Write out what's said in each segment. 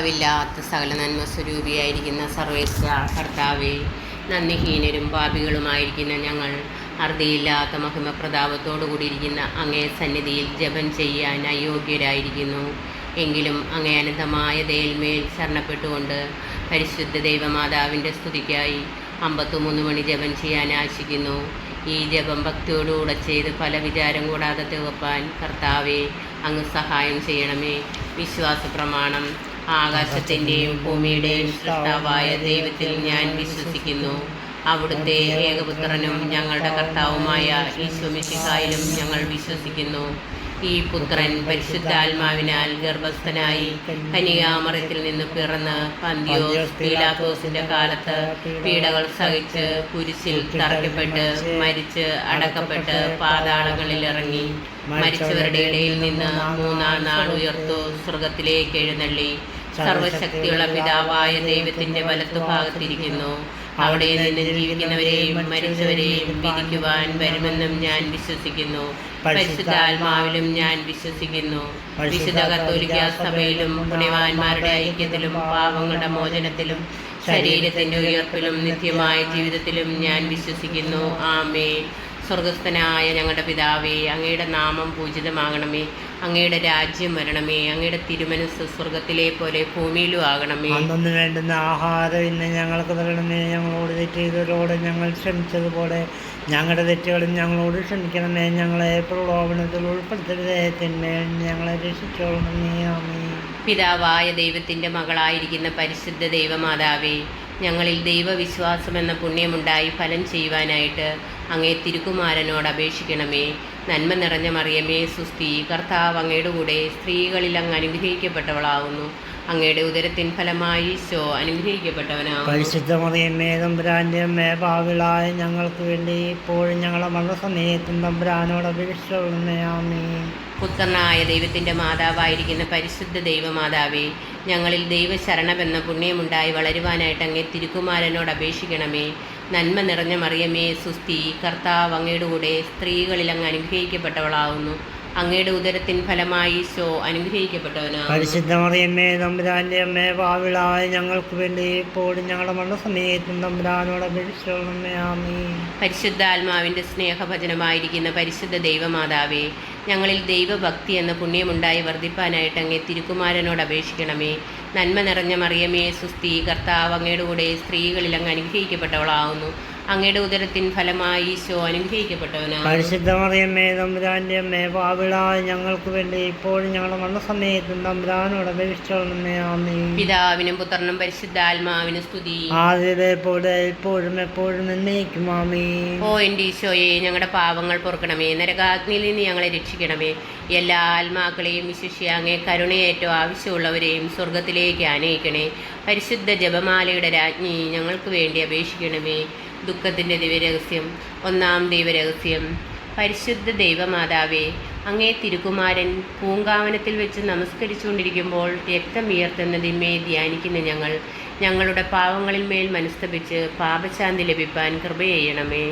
അളവില്ലാത്ത സകല നന്മ സ്വരൂപിയായിരിക്കുന്ന സർവേശ്വര കർത്താവെ നന്ദിഹീനരും പാപികളുമായിരിക്കുന്ന ഞങ്ങൾ അർദ്ധയില്ലാത്ത മഹിമ പ്രതാപത്തോടു കൂടിയിരിക്കുന്ന അങ്ങേ സന്നിധിയിൽ ജപം ചെയ്യാൻ അയോഗ്യരായിരിക്കുന്നു. എങ്കിലും അങ്ങേ അനന്തമായ ദയൽമേൽ ശരണപ്പെട്ടുകൊണ്ട് പരിശുദ്ധ ദൈവമാതാവിന്റെ സ്തുതിക്കായി അമ്പത്തിമൂന്ന് മണി ജപം ചെയ്യാൻ ആശിക്കുന്നു. ഈ ജപം ഭക്തിയോടുകൂടെ ചെയ്ത് പല വിചാരം കൂടാതെ തീർപ്പാൻ കർത്താവെ അങ്ങ് സഹായം ചെയ്യണമേ. വിശ്വാസ പ്രമാണം ആകാശത്തിന്റെയും ഭൂമിയുടെയും സൃഷ്ടാവായ ദൈവത്തിൽ ഞാൻ വിശ്വസിക്കുന്നു. അവിടുത്തെ ഏകപുത്രനും ഞങ്ങളുടെ കർത്താവുമായ ഈശ്വമിശിഹായിലും ഞങ്ങൾ വിശ്വസിക്കുന്നു. ഈ പുത്രൻ പരിശുദ്ധാത്മാവിനാൽ ഗർഭസ്ഥനായി കനികാമറത്തിൽ നിന്ന് പിറന്ന് പന്തിയോസ് പീലാത്തോസിന്റെ കാലത്ത് പീഡകൾ സഹിച്ച് കുരിശിൽ തറയ്ക്കപ്പെട്ട് മരിച്ച് അടക്കപ്പെട്ട് പാതാളങ്ങളിൽ ഇറങ്ങി മരിച്ചവരുടെ ഇടയിൽ നിന്ന് മൂന്നാം നാൾ ഉയർത്തു സ്വർഗത്തിലേക്ക് എഴുന്നള്ളി. സർവശക്തിയുള്ള പിതാവായ ദൈവത്തിന്റെ വലത്തുഭാഗത്തിരിക്കുന്നു അവിടെ നിന്ന് ജീവിക്കുന്നവരെയും മരിച്ചവരെയും വിധിക്കുവാൻ വരുമെന്നും ഞാൻ വിശ്വസിക്കുന്നു. പരിശുദ്ധാത്മാവിലും ഞാൻ വിശ്വസിക്കുന്നു. വിശുദ്ധ കത്തോലിക്ക സഭയിലും പുണ്യവാന്മാരുടെ ഐക്യത്തിലും പാവങ്ങളുടെ മോചനത്തിലും ശരീരത്തിന്റെ ഉയർപ്പിലും നിത്യമായ ജീവിതത്തിലും ഞാൻ വിശ്വസിക്കുന്നു. ആമേ സ്വർഗസ്ഥനായ ഞങ്ങളുടെ പിതാവേ അങ്ങയുടെ നാമം പൂജിതമാകണമേ. അങ്ങയുടെ രാജ്യം വരണമേ അങ്ങയുടെ തിരുമനസ് സ്വർഗത്തിലെ പോലെ ഭൂമിയിലും ആകണമേ. അന്നു വേണ്ടുന്ന ആഹാരം ഇന്ന് ഞങ്ങൾക്ക് തരണമേ ഞങ്ങളോട് തെറ്റ് ചെയ്തവരോട് ഞങ്ങൾ ക്ഷമിച്ചതുപോലെ ഞങ്ങളുടെ തെറ്റുകളും ഞങ്ങളോട് ക്ഷമിക്കണമേ. ഞങ്ങളെ പ്രലോഭനത്തിൽ ഉൾപ്പെടുത്തരുതേ. തിന്മേൽ ഞങ്ങളെ രക്ഷിച്ചോളണമേ. ആമേ പിതാവായ ദൈവത്തിന്റെ മകളായിരിക്കുന്ന പരിശുദ്ധ ദൈവമാതാവേ ഞങ്ങളിൽ ദൈവവിശ്വാസം എന്ന പുണ്യമുണ്ടായി ഫലം ചെയ്യുവാനായിട്ട് അങ്ങേ തിരുക്കുമാരനോട് അപേക്ഷിക്കണമേ. നന്മ നിറഞ്ഞ മറിയമേ സുസ്തി കർത്താവ് അങ്ങയുടെ കൂടെ സ്ത്രീകളിൽ അങ്ങ് അനുഗ്രഹിക്കപ്പെട്ടവളാവുന്നു. അങ്ങയുടെ ഉദരത്തിൻ ഫലമായി ഈശോ പാവിളായ ഞങ്ങൾക്ക് വേണ്ടി ഇപ്പോഴും ഞങ്ങളെ മരണസമയത്തും തമ്പുരാനോട് അപേക്ഷിച്ചോളണമേ ആമേ പുത്രനായ ദൈവത്തിന്റെ മാതാവായിരിക്കുന്ന പരിശുദ്ധ ദൈവമാതാവേ ഞങ്ങളിൽ ദൈവശരണമെന്ന പുണ്യമുണ്ടായി വളരുവാനായിട്ട് അങ്ങേ തിരുക്കുമാരനോട് അപേക്ഷിക്കണമേ. നന്മ നിറഞ്ഞ മറിയമേ സുസ്തി കർത്താവ് അങ്ങയുടെ കൂടെ സ്ത്രീകളിൽ അങ്ങ് അനുഗ്രഹിക്കപ്പെട്ടവളാവുന്നു. അങ്ങയുടെ ഉദരത്തിൻ ഫലമായി ഈശോ അനുഗ്രഹിക്കപ്പെട്ടവനാണ് പരിശുദ്ധ മറിയമ്മേ തമ്പുരാന്റെ അമ്മേ പാവിളായ ഞങ്ങൾക്ക് വേണ്ടി ഇപ്പോഴും ഞങ്ങളുടെ മരണസമയത്തും തമ്പുരാനോട് അപേക്ഷിച്ചോളണമേ ആമേ പരിശുദ്ധാത്മാവിന്റെ സ്നേഹഭജനമായിരിക്കുന്ന പരിശുദ്ധ ദൈവമാതാവേ ഞങ്ങളിൽ ദൈവഭക്തി എന്ന പുണ്യമുണ്ടായി വർദ്ധിപ്പാനായിട്ട് അങ്ങേ തിരുക്കുമാരനോട് അപേക്ഷിക്കണമേ. നന്മ നിറഞ്ഞ മറിയമേ സുസ്തി കർത്താവ് അങ്ങയുടെ കൂടെ സ്ത്രീകളിൽ അങ്ങ് അനുഗ്രഹിക്കപ്പെട്ടവളാവുന്നു. അങ്ങയുടെ ഉദരത്തിൻ ഫലമായി ഈശോ അനുഗ്രഹിക്കപ്പെട്ടവനാണ് പരിശുദ്ധ മറിയമ്മേ തമ്പുരാന്റെ അമ്മേ പാവിളായ ഞങ്ങൾക്ക് വേണ്ടി ഇപ്പോഴും ഞങ്ങളുടെ മരണസമയത്തും തമ്പുരാനോട് അപേക്ഷിച്ചോളമേ ആമേ പിതാവിനും പുത്രനും പരിശുദ്ധാത്മാവിനും സ്തുതി. ആദ്യത്തെ പോലെ എപ്പോഴും എപ്പോഴും എന്നേക്കും ആമേ ഓ എന്റെ ഈശോയെ ഞങ്ങളുടെ പാവങ്ങൾ പൊറുക്കണമേ നരകാഗ്നിയിൽ നിന്ന് ഞങ്ങളെ രക്ഷിക്കണമേ. എല്ലാ ആത്മാക്കളെയും വിശിഷ്യ അങ്ങേ കരുണയേറ്റവും ആവശ്യമുള്ളവരെയും സ്വർഗത്തിലേക്ക് ആനയിക്കണേ. പരിശുദ്ധ ജപമാലയുടെ രാജ്ഞി ഞങ്ങൾക്ക് വേണ്ടി അപേക്ഷിക്കണമേ. ദുഃഖത്തിന്റെ ദിവ്യരഹസ്യം ഒന്നാം ദൈവരഹസ്യം. പരിശുദ്ധ ദൈവമാതാവേ അങ്ങേ തിരുകുമാരൻ പൂങ്കാവനത്തിൽ വെച്ച് നമസ്കരിച്ചുകൊണ്ടിരിക്കുമ്പോൾ രക്തം ഉയർത്തുന്നതിന്മേ ധ്യാനിക്കുന്ന ഞങ്ങൾ ഞങ്ങളുടെ പാവങ്ങളിൽ മേൽ മനസ്തപിച്ച് പാപശാന്തി ലഭിപ്പാൻ കൃപ ചെയ്യണമേ.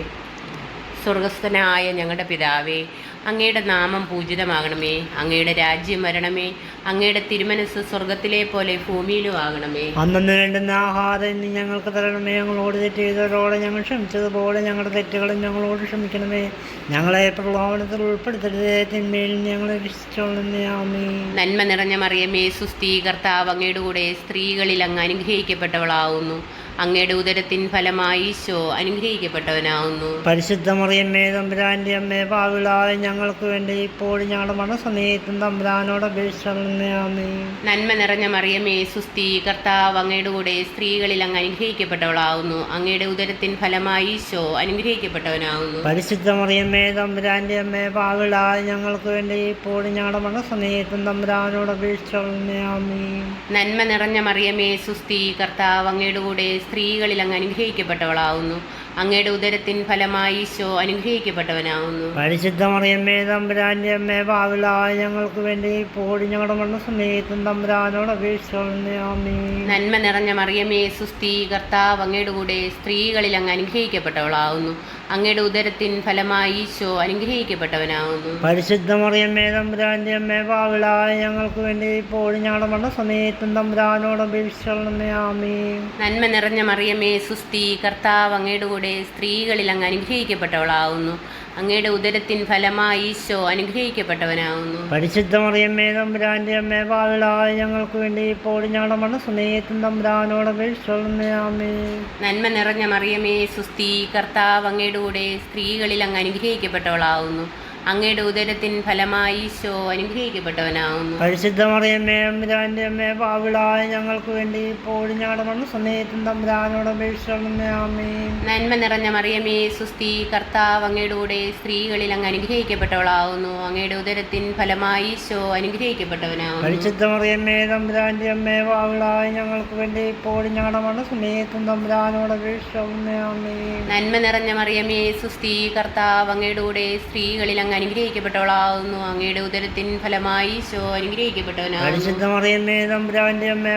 സ്വർഗസ്ഥനായ ഞങ്ങളുടെ പിതാവേ അങ്ങയുടെ നാമം പൂജിതമാകണമേ. അങ്ങയുടെ രാജ്യം വരണമേ. അങ്ങയുടെ തിരുമനസ് സ്വർഗത്തിലെ പോലെ ഭൂമിയിലും ആകണമേ. അന്നു വേണ്ടുന്ന ആഹാരം ഇനി ഞങ്ങൾക്ക് തരണമേ. ഞങ്ങളോട് തെറ്റ് ചെയ്തവരോട് ഞങ്ങൾ ക്ഷമിച്ചതുപോലെ ഞങ്ങളുടെ തെറ്റുകളും ഞങ്ങളോട് ക്ഷമിക്കണമേ. ഞങ്ങളെ പ്രലോഭനത്തിൽ ഉൾപ്പെടുത്തരുതേ. തിന്മയിൽ ഞങ്ങളെ രക്ഷിച്ചോളണമേ. നന്മ നിറഞ്ഞ മറിയമേ സുസ്ഥീ കർത്താവ് അങ്ങയുടെ കൂടെ സ്ത്രീകളിൽ അങ്ങ് അനുഗ്രഹിക്കപ്പെട്ടവളാവുന്നു. അങ്ങയുടെ ഉദരത്തിൻ ഫലമായി ഈശോ അനുഗ്രഹിക്കപ്പെട്ടവനാവുന്നു പരിശുദ്ധ മറിയമ്മേ തമ്പുരാന്റെ അമ്മേ പാവിളായ ഞങ്ങൾക്ക് വേണ്ടി ഇപ്പോഴും ഞങ്ങളുടെ മരണസമയത്തും തമ്പുരാനോട് നന്മ നിറഞ്ഞ മറിയമേ സുസ്തി കർത്താവ് അങ്ങയുടെ കൂടെ സ്ത്രീകളിൽ അങ്ങ് അനുഗ്രഹിക്കപ്പെട്ടവളാവുന്നു അങ്ങയുടെ ഉദരത്തിൻ ഫലമായി ഈശോ അനുഗ്രഹിക്കപ്പെട്ടവനാവുന്നു പരിശുദ്ധ മറിയമ്മേ തമ്പുരാന്റെ അമ്മേ പാവിളായ ഞങ്ങൾക്ക് വേണ്ടി ഇപ്പോഴും ഞങ്ങളുടെ മരണസമയത്തും തമ്പുരാനോട് നന്മ നിറഞ്ഞ മറിയമേ സുസ്തി കർത്താവ് അങ്ങയുടെ കൂടെ സ്ത്രീകളിൽ അങ്ങ് അനുഗ്രഹിക്കപ്പെട്ടവളാവുന്നു. അങ്ങയുടെ ഉദരത്തിൻ ഫലമായി ഈശോ അനുഗ്രഹിക്കപ്പെട്ടവനാവുന്നു. പരിശുദ്ധ മറിയമ്മേ തമ്പുരാന്റെ അമ്മേ പാവിലായ ഞങ്ങൾക്ക് വേണ്ടി പോടി ഞങ്ങളുടെ മണ്ണ സമയത്തും തമ്പുരാനോട് നന്മ നിറഞ്ഞ മറിയമ്മേ സുസ്തി കർത്താവ് അങ്ങയുടെ കൂടെ സ്ത്രീകളിൽ അങ്ങ് അനുഗ്രഹിക്കപ്പെട്ടവളാവുന്നു. അങ്ങയുടെ ഉദരത്തിൻ ഫലമായി ഈശോ അനുഗ്രഹിക്കപ്പെട്ടവനാവുന്നു. പരിശുദ്ധ മറിയമ്മേ തമ്പുരാന്റെ അമ്മേ പാവിലായ ഞങ്ങൾക്ക് വേണ്ടി പോടി ഞങ്ങളുടെ മണ്ണ സമയത്തും തമ്പുരാനോട് നന്മ നിറഞ്ഞ മറിയമ്മേ സുസ്തി കർത്താവ് അങ്ങയുടെ കൂടെ സ്ത്രീകളിൽ അങ്ങ് അനുഗ്രഹിക്കപ്പെട്ടവളാവുന്നു. അങ്ങയുടെ ഉദരത്തിൻ ഫലമായി ഈശോ അനുഗ്രഹിക്കപ്പെട്ടവനാവുന്നു. പരിശുദ്ധമറിയമ്മേ തമ്പുരാന്റെ അമ്മേ പാവിളായ ഞങ്ങൾക്ക് വേണ്ടി ഇപ്പോൾ ഞങ്ങളുടെ മണ്ണ സമയത്തും തമ്പുരാനോട് നന്മ നിറഞ്ഞ മറിയമേ സുസ്തി കർത്താവ് അങ്ങയുടെ കൂടെ സ്ത്രീകളിൽ അങ്ങ് അനുഗ്രഹിക്കപ്പെട്ടവളാവുന്നു. അങ്ങയുടെ ഉദരത്തിൻ ഫലമായി ഈശോ അനുഗ്രഹിക്കപ്പെട്ടവനാവുന്നു അമ്മേ ഞങ്ങൾക്ക് വേണ്ടി ഇപ്പോൾ ഞങ്ങളുടെ മണ്ണ സമയത്തും തമ്പുരാനോട് അപേക്ഷിച്ചോളണമേ ആമേ നന്മ നിറഞ്ഞ മറിയമേ സുസ്തി കർത്താവ് അങ്ങയുടെ കൂടെ സ്ത്രീകളിൽ അങ്ങ് അനുഗ്രഹിക്കപ്പെട്ടവളാവുന്നു അങ്ങയുടെ ഉദരത്തിൻ ഫലമായി ഈശോ അനുഗ്രഹിക്കപ്പെട്ടവനാവുന്നു തമ്പുരാന്റെ അമ്മേ ഞങ്ങൾക്ക് വേണ്ടി ഇപ്പോൾ ഞങ്ങളുടെ മണ്ണ സമയത്തും തമ്പുരാനോട് അപേക്ഷിച്ചോളണമേ ആമേ നന്മ നിറഞ്ഞ മറിയമേ സുസ്തി കർത്താവ് അങ്ങയുടെ കൂടെ സ്ത്രീകളിൽ അങ്ങ് അനുഗ്രഹിക്കപ്പെട്ടവളാവുന്നു. അങ്ങയുടെ ഉദരത്തിൻ ഫലമായി ഈശോ അനുഗ്രഹിക്കപ്പെട്ടവനാണ് അമ്മേ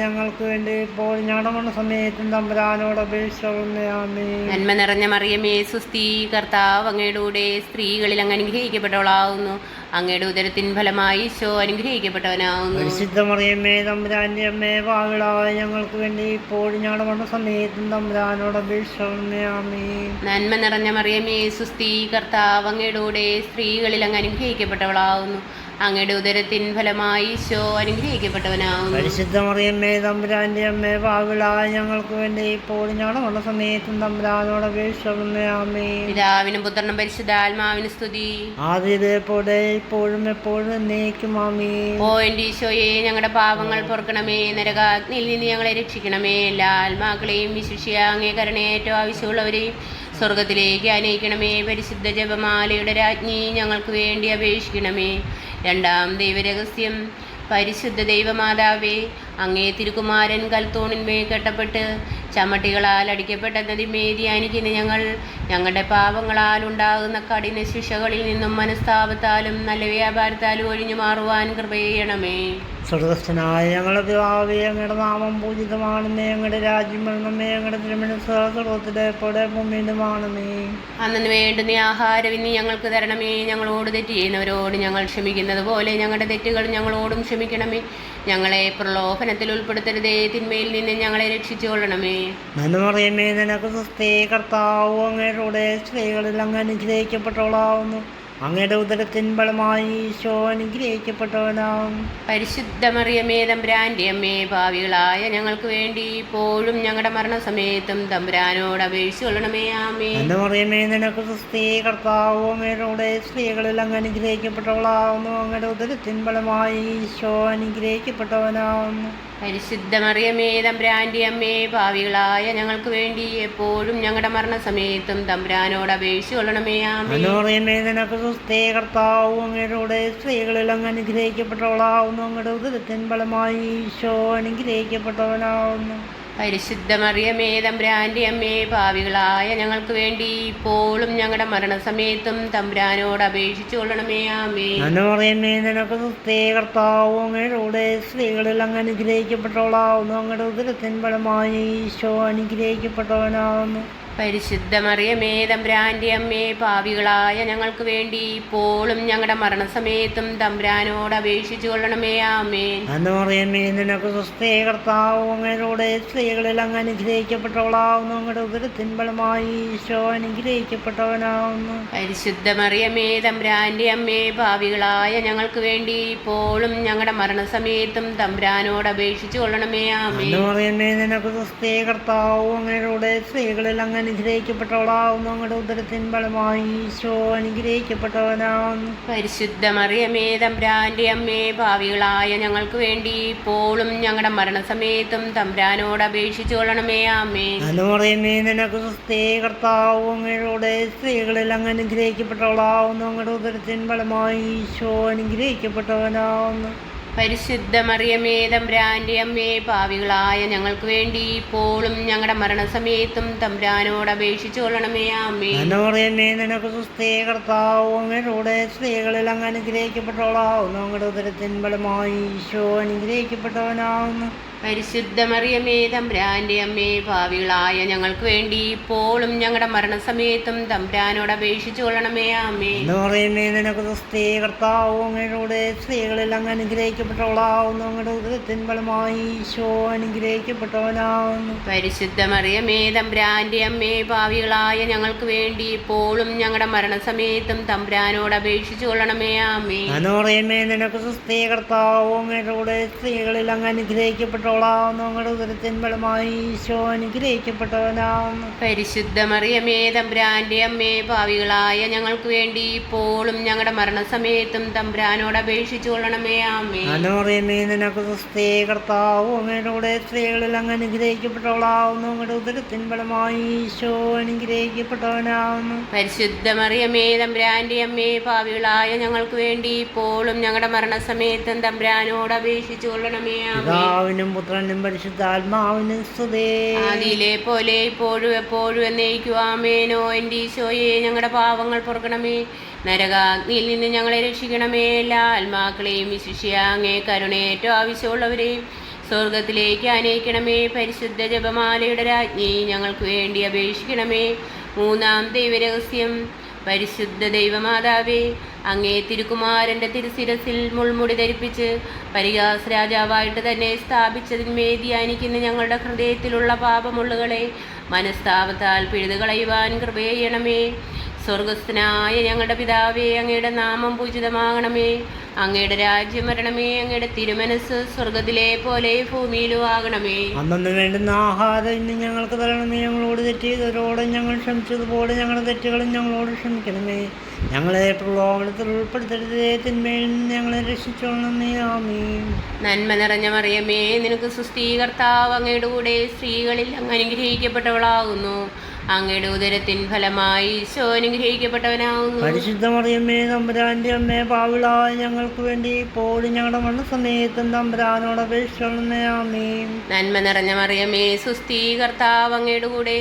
ഞങ്ങൾക്ക് വേണ്ടി ഇപ്പോൾ ഞങ്ങളുടെ മണ്ണ സമയത്തും തമ്പുരാനോട് നന്മ നിറഞ്ഞ മറിയമേ സുസ്തി കർത്താവ് അങ്ങയുടെ കൂടെ സ്ത്രീകളിൽ അങ്ങ് അനുഗ്രഹിക്കപ്പെട്ടവളാവുന്നു. അങ്ങയുടെ ഉദരത്തിൻ ഫലമായി ഈശോ അനുഗ്രഹിക്കപ്പെട്ടവനാവുന്നു. മറിയമ്മേ തമ്പുരാന്റെ അമ്മേ ഞങ്ങൾക്ക് വേണ്ടി ഇപ്പോൾ ഞങ്ങളുടെ മണ്ണ സമയത്തും തമ്പുരാനോട് അപേക്ഷിച്ചോളണമേ നന്മ നിറഞ്ഞ മറിയമേ സുസ്ഥീ കർത്താവ് അങ്ങയുടെ സ്ത്രീകളിൽ അങ്ങ് അനുഗ്രഹിക്കപ്പെട്ടവളാവുന്നു. അങ്ങയുടെ ഉദരത്തിൻ ഫലമായി ഈശോ പരിശുദ്ധ മറിയമ്മേ തമ്പുരാന്റെ അമ്മേ പാവിലായ ഞങ്ങൾക്ക് വേണ്ടി ഇപ്പോൾ ഞങ്ങളുടെ സമയത്തും തമ്പുരാനോട് അപേക്ഷിച്ചോളണമേ പിതാവിനും പുത്രനും പരിശുദ്ധാത്മാവിന് സ്തുതി. ആദ്യതേ പോലെ ഇപ്പോഴും എപ്പോഴും എന്നേക്കും ആമേ ഓ എന്റെ ഈശോയെ ഞങ്ങളുടെ പാപങ്ങൾ പൊറുക്കണമേ നരകാഗ്നിയിൽ നിന്ന് ഞങ്ങളെ രക്ഷിക്കണമേ. എല്ലാ ആത്മാക്കളെയും വിശിഷ്യ അങ്ങേ കരുണയേറ്റവും ആവശ്യമുള്ളവരെയും സ്വർഗത്തിലേക്ക് അനയിക്കണമേ പരിശുദ്ധ ജപമാലയുടെ രാജ്ഞി ഞങ്ങൾക്ക് വേണ്ടി അപേക്ഷിക്കണമേ. രണ്ടാം ദൈവരഹസ്യം. പരിശുദ്ധ ദൈവമാതാവേ അങ്ങേ തിരുകുമാരൻ കൽത്തോണിന്മേ കെട്ടപ്പെട്ട് ചമ്മട്ടികളാൽ അടിക്കപ്പെട്ട നദിമേ ധ്യാനിക്കുന്ന ഞങ്ങൾ ഞങ്ങളുടെ പാപങ്ങളാൽ ഉണ്ടാകുന്ന കഠിന ശിക്ഷകളിൽ നിന്നും മനസ്താപത്താലും നല്ല വ്യാപാരത്താലും ഒഴിഞ്ഞു മാറുവാൻ കൃപ ചെയ്യണമേ. സ്വർഗസ്ഥനായ ഞങ്ങളുടെ പിതാവേ ഞങ്ങളുടെ നാമം പൂജിതമാണെന്നേ ഞങ്ങളുടെ രാജ്യം വരണമേ ഞങ്ങളുടെ തിരുമനസ് സ്വർഗത്തിലെ പോലെ ഭൂമിയിലുമാണെന്നേ അന്നു വേണ്ടുന്ന ആഹാരം ഇന്ന് ഞങ്ങൾക്ക് തരണമേ. ഞങ്ങളോട് തെറ്റ് ചെയ്യുന്നവരോട് ഞങ്ങൾ ക്ഷമിക്കുന്നത് പോലെ ഞങ്ങളുടെ തെറ്റുകൾ ഞങ്ങളോടും ക്ഷമിക്കണമേ. ഞങ്ങളെ പ്രലോഭനത്തിൽ ഉൾപ്പെടുത്തരുതേ. തിന്മയിൽ നിന്ന് ഞങ്ങളെ രക്ഷിച്ചുകൊള്ളണമേ. നന്മറിയമേ നിനക്ക് സ്ത്രീ കർത്താവ് അങ്ങയുടെ സ്ത്രീകളിൽ അങ്ങ് അനുഗ്രഹിക്കപ്പെട്ടവളാവുന്നു. അങ്ങയുടെ ഉദരത്തിൻ ബലമായി ഈശോ അനുഗ്രഹിക്കപ്പെട്ടവനാം പരിശുദ്ധമറിയമേ തമ്പുരാന്റെ അമ്മേ ഭാവികളായ ഞങ്ങൾക്ക് വേണ്ടി ഇപ്പോഴും ഞങ്ങളുടെ മരണസമയത്തും തമ്പുരാനോട് അപേക്ഷിച്ചു കൊള്ളണമേ ആമേ നന്മറിയമേ നിനക്ക് സ്ത്രീ കർത്താവ് അങ്ങയുടെ സ്ത്രീകളിൽ അങ്ങ് അനുഗ്രഹിക്കപ്പെട്ടവളാവുന്നു. അങ്ങയുടെ ഉദരത്തിൻ ബലമായി ഈശോ അനുഗ്രഹിക്കപ്പെട്ടവനാവുന്നു. പരിശുദ്ധമറിയമേ തമ്പുരാന്റെ അമ്മേ ഭാവികളായ ഞങ്ങൾക്ക് വേണ്ടി എപ്പോഴും ഞങ്ങളുടെ മരണസമയത്തും തമ്പുരാനോട് അപേക്ഷിച്ചു കൊള്ളണമേ ആമേ നിനക്ക് സുസ്ഥേ കർത്താവ് അങ്ങയുടെ സ്ത്രീകളിൽ അങ്ങ് അനുഗ്രഹിക്കപ്പെട്ടവളാവുന്നു അങ്ങയുടെ ഉദരത്തിൻ ഫലമായി ഈശോ അനുഗ്രഹിക്കപ്പെട്ടവനാവുന്നു പരിശുദ്ധമറിയമേ തമ്പ്രാന്റെ അമ്മേ ഭാവികളായ ഞങ്ങൾക്ക് വേണ്ടി ഇപ്പോഴും ഞങ്ങളുടെ മരണസമയത്തും തമ്പ്രാനോട് അപേക്ഷിച്ചു കൊള്ളണമേ ആമേ അനുമറിയമേ നിനക്ക് സ്ത്രീകർത്താവും കർത്താവ് അങ്ങയുടെ സ്ത്രീകളിൽ അങ്ങ് അനുഗ്രഹിക്കപ്പെട്ടവളാവുന്നു അങ്ങയുടെ ഉദരത്തിൻ ഫലമായി ഈശോ അനുഗ്രഹിക്കപ്പെട്ടവനാവുന്നു പരിശുദ്ധമറിയമേ തമ്പ്രാന്റെ അമ്മേ പാവികളായ ഞങ്ങൾക്ക് വേണ്ടി ഇപ്പോഴും ഞങ്ങളുടെ മരണസമയത്തും തമ്പ്രാനോട് അപേക്ഷിച്ചു കൊള്ളണമേ ആമേൻ. മനോറിയമേ നിനക്ക് സ്ത്രീകളിൽ അങ്ങ് അനുഗ്രഹിക്കപ്പെട്ടവളാവുന്നു. അങ്ങയുടെ ഉദരത്തിൻ ബലമായി ഈശോ അനുഗ്രഹിക്കപ്പെട്ടവനാവുന്നു. പരിശുദ്ധമറിയമേ തമ്പുരാന്റെ അമ്മേ പാവികളായ ഞങ്ങൾക്ക് വേണ്ടി ഇപ്പോഴും ഞങ്ങളുടെ മരണസമയത്തും തമ്പ്രാനോട് അപേക്ഷിച്ചു കൊള്ളണമേ ആമേ മനോറിയമേ നിനക്ക് അങ്ങയുടെ സ്ത്രീകളിൽ അങ്ങ് അനുഗ്രഹിക്കപ്പെട്ടവളാവുന്നു. അങ്ങയുടെ ഉദരത്തിൻ ബലമായി ഈശോ അനുഗ്രഹിക്കപ്പെട്ടവനാവുന്നു. പരിശുദ്ധമറിയമേ തമ്പ്രാന്റെ അമ്മേ ഭാവികളായ ഞങ്ങൾക്ക് വേണ്ടി ഇപ്പോഴും ഞങ്ങളുടെ മരണസമയത്തും തമ്പ്രാനോട് അപേക്ഷിച്ചു കൊള്ളണമേ. അമ്മേ അനുമറിയമേ നിനക്ക് സുസ്ഥേ കർത്താവ് അങ്ങയുടെ സ്ത്രീകളിൽ അങ്ങ് അനുഗ്രഹിക്കപ്പെട്ടവളാവുന്നു. അങ്ങയുടെ ഉദരത്തിൻ ബലമായി ഈശോ അനുഗ്രഹിക്കപ്പെട്ടവനാവുന്നു. പരിശുദ്ധ മറിയമേ തമ്പുരാന്റെ അമ്മേ പാവികളായ ഞങ്ങൾക്ക് വേണ്ടി ഇപ്പോഴും ഞങ്ങളുടെ മരണസമയത്തും തമ്പ്രാനോട് അപേക്ഷിച്ചു കൊള്ളണമേ മനോറിയമേ നിനക്ക് സ്ത്രീകളിൽ അങ്ങ് അനുഗ്രഹിക്കപ്പെട്ടോളാവുന്നു അങ്ങയുടെ ഉദരത്തിൻ ബലമായി ഈശോ അനുഗ്രഹിക്കപ്പെട്ടവനാവുന്നു. പരിശുദ്ധ മറിയമേ തമ്പ്രാന്റെ അമ്മേ ഭാവികളായ ഞങ്ങൾക്ക് വേണ്ടി ഇപ്പോഴും ഞങ്ങളുടെ മരണസമയത്തും തമ്പ്രാനോട് അപേക്ഷിച്ചു കൊള്ളണമേ ആമേ മനോറിയമേ നിനക്ക് സുസ്ഥേ കർത്താവ് അങ്ങയുടെ സ്ത്രീകളിൽ അങ്ങ് അനുഗ്രഹിക്കപ്പെട്ടവളാവുന്നു. അങ്ങയുടെ ഉദരത്തിൻ ബലമായി ഈശോ അനുഗ്രഹിക്കപ്പെട്ടവനാവുന്നു. പരിശുദ്ധ മറിയമേ തമ്പ്രാന്റെ അമ്മേ ഭാവികളായ ഞങ്ങൾക്ക് വേണ്ടി ഇപ്പോഴും ഞങ്ങളുടെ മരണസമയത്തും തമ്പ്രാനോട് അപേക്ഷിച്ചു കൊള്ളണമേ ആമേ മനോറിയമേ നിനക്ക് സുസ്ഥേ കർത്താവ് അങ്ങയുടെ സ്ത്രീകളിൽ അങ്ങ് അനുഗ്രഹിക്കപ്പെട്ടവളാവുന്നു. ഉദരത്തിൻ ബലമായി ഈശോ അനുഗ്രഹിക്കപ്പെട്ടവനാം. പരിശുദ്ധ മറിയമേ തമ്പുരാന്റെ അമ്മേ പാവികളായ ഞങ്ങൾക്ക് വേണ്ടി ഇപ്പോഴും ഞങ്ങളുടെ മരണസമയത്തും തമ്പ്രാനോട് അപേക്ഷിച്ചു കൊള്ളണമേ ആമേ മനോറിയമേ നിനക്ക് സുസ്ഥേ കർത്താവ് അങ്ങയുടെ സ്ത്രീകളിൽ അങ്ങ് അനുഗ്രഹിക്കപ്പെട്ടവളാവുന്നങ്ങളുടെ ഉദരത്തിൻ ബലമായി ഈശോ അനുഗ്രഹിക്കപ്പെട്ടവനാവുന്നു പരിശുദ്ധ മറിയമേ തമ്പുരാന്റെ അമ്മേ പാവികളായ ഞങ്ങൾക്ക് വേണ്ടി ഇപ്പോഴും ഞങ്ങളുടെ മരണസമയത്തും തമ്പ്രാനോട് അപേക്ഷിച്ചു കൊള്ളണമേ ആമേ പിതാവിനും പുത്രനും പരിശുദ്ധാത്മാവിനും സ്തുതേ. അതിലെ പോലെ ഇപ്പോഴും എപ്പോഴും എന്നേക്കുവാമേനോ എന്റെ ഈശോയെ ഞങ്ങളുടെ പാവങ്ങൾ പൊറുക്കണമേ. നരകാഗ്നിയിൽ നിന്ന് ഞങ്ങളെ രക്ഷിക്കണമേ. എല്ലാ ആത്മാക്കളെയും വിശിഷ്യ അങ്ങേ കരുണയേറ്റവും ആവശ്യമുള്ളവരെയും സ്വർഗത്തിലേക്ക് അനയിക്കണമേ പരിശുദ്ധ ജപമാലയുടെ രാജ്ഞി ഞങ്ങൾക്ക് വേണ്ടി അപേക്ഷിക്കണമേ. മൂന്നാം ദൈവരഹസ്യം പരിശുദ്ധ ദൈവമാതാവേ അങ്ങേ തിരുക്കുമാരന്റെ തിരുശിരസിൽ മുൾമുടി ധരിപ്പിച്ച് പരിഹാസ രാജാവായിട്ട് തന്നെ സ്ഥാപിച്ചതിന്മേ ധ്യാനിക്കുന്ന ഞങ്ങളുടെ ഹൃദയത്തിലുള്ള പാപമുള്ളുകളെ മനസ്താപത്താൽ പിഴുതുകളയുവാൻ കൃപ സ്വർഗസ്ഥനായ ഞങ്ങളുടെ പിതാവേ അങ്ങയുടെ നാമം പൂജിതമാകണമേ. അങ്ങയുടെ രാജ്യം വരണമേ അങ്ങയുടെ തിരുമനസ് സ്വർഗത്തിലെ പോലെ ഭൂമിയിലും ആകണമേ അന്നു വേണ്ടുന്ന ആഹാരം ഇന്ന് ഞങ്ങൾക്ക് തരണമേ. ഞങ്ങളോട് തെറ്റ് ചെയ്തവരോട് ഞങ്ങൾ ക്ഷമിച്ചതുപോലെ ഞങ്ങളുടെ തെറ്റുകളും ഞങ്ങളോട് ക്ഷമിക്കണമേ. ഞങ്ങളെ പ്രലോഭനത്തിൽ ഉൾപ്പെടുത്തരുതേ. തിന്മയിൽ ഞങ്ങളെ രക്ഷിച്ചോളണമേ. ആമീൻ. നന്മ നിറഞ്ഞ മറിയമേ നിനക്ക് സുസ്ഥീകർത്താവ് അങ്ങയുടെ കൂടെ സ്ത്രീകളിൽ അങ്ങ് അനുഗ്രഹിക്കപ്പെട്ടവളാകുന്നു. അങ്ങയുടെ ഉദരത്തിൻ ഫലമായി ഈശോ അനുഗ്രഹിക്കപ്പെട്ടവനാകുന്നു പരിശുദ്ധ തമ്പുരാന്റെ അമ്മേ പാവിളായ ഞങ്ങൾക്ക് വേണ്ടി ഇപ്പോഴും ഞങ്ങളുടെ മരണസമയത്തും തമ്പുരാനോട് അപേക്ഷിച്ചോളണമേ ആമീൻ നന്മ നിറഞ്ഞ മറിയമേ സുസ്ഥീകർത്താവ് അങ്ങയുടെ കൂടെ.